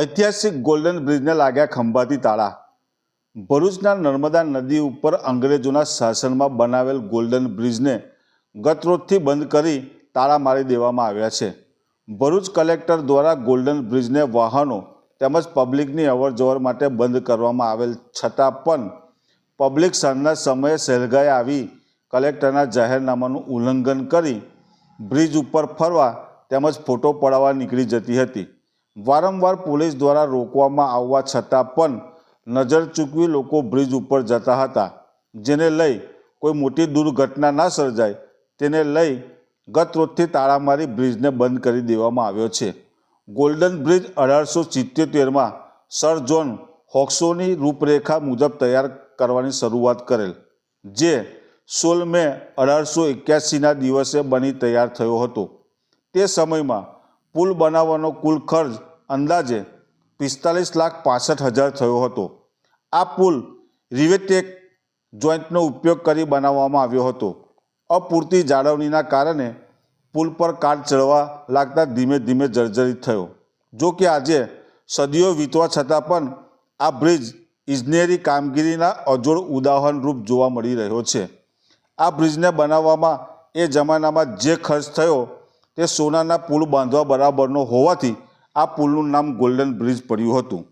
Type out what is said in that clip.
ઐતિહાસિક ગોલ્ડન બ્રિજને લાગ્યા ખંભાતી તાળા. ભરૂચના નર્મદા નદી ઉપર અંગ્રેજોના શાસનમાં બનાવેલ ગોલ્ડન બ્રિજને ગતરોજથી બંધ કરી તાળા મારી દેવામાં આવ્યા છે. ભરૂચ કલેક્ટર દ્વારા ગોલ્ડન બ્રિજને વાહનો તેમજ પબ્લિકની અવરજવર માટે બંધ કરવામાં આવેલ છતાં પણ પબ્લિક સાંજના સમયે સહેલગાએ આવી કલેક્ટરના જાહેરનામાનું ઉલ્લંઘન કરી બ્રિજ ઉપર ફરવા તેમજ ફોટો પડાવવા નીકળી જતી હતી. વારંવાર પોલીસ દ્વારા રોકવામાં આવવા છતાં પણ નજર ચૂકવી લોકો બ્રિજ ઉપર જતા હતા, જેને લઈ કોઈ મોટી દુર્ઘટના ના સર્જાય, તેને લઈ ગત રોજથી તાળા મારી બ્રિજને બંધ કરી દેવામાં આવ્યો છે. ગોલ્ડન બ્રિજ અઢારસો સિત્યોતેરમાં સર જોન હોક્સોની રૂપરેખા મુજબ તૈયાર કરવાની શરૂઆત કરેલ, જે સોળ મે અઢારસો એક્યાસીના દિવસે બની તૈયાર થયો હતો. તે સમયમાં પુલ બનાવવાનો કુલ ખર્ચ અંદાજે પિસ્તાલીસ લાખ પાસઠ હજાર થયો હતો. આ પુલ રિવેટેક જોઈન્ટનો ઉપયોગ કરી બનાવવામાં આવ્યો હતો. અપૂરતી જાળવણીના કારણે પુલ પર કાટ ચડવા લાગતા ધીમે ધીમે જર્જરિત થયો. જો કે આજે સદીઓ વીતવા છતાં પણ આ બ્રિજ ઇજનેરી કામગીરીના અજોડ ઉદાહરણરૂપ જોવા મળી રહ્યો છે. આ બ્રિજને બનાવવામાં એ જમાનામાં જે ખર્ચ થયો તે સોનાના પુલ બાંધવા બરાબરનો હોવાથી આ પુલનું નામ ગોલ્ડન બ્રિજ પડ્યું હતું.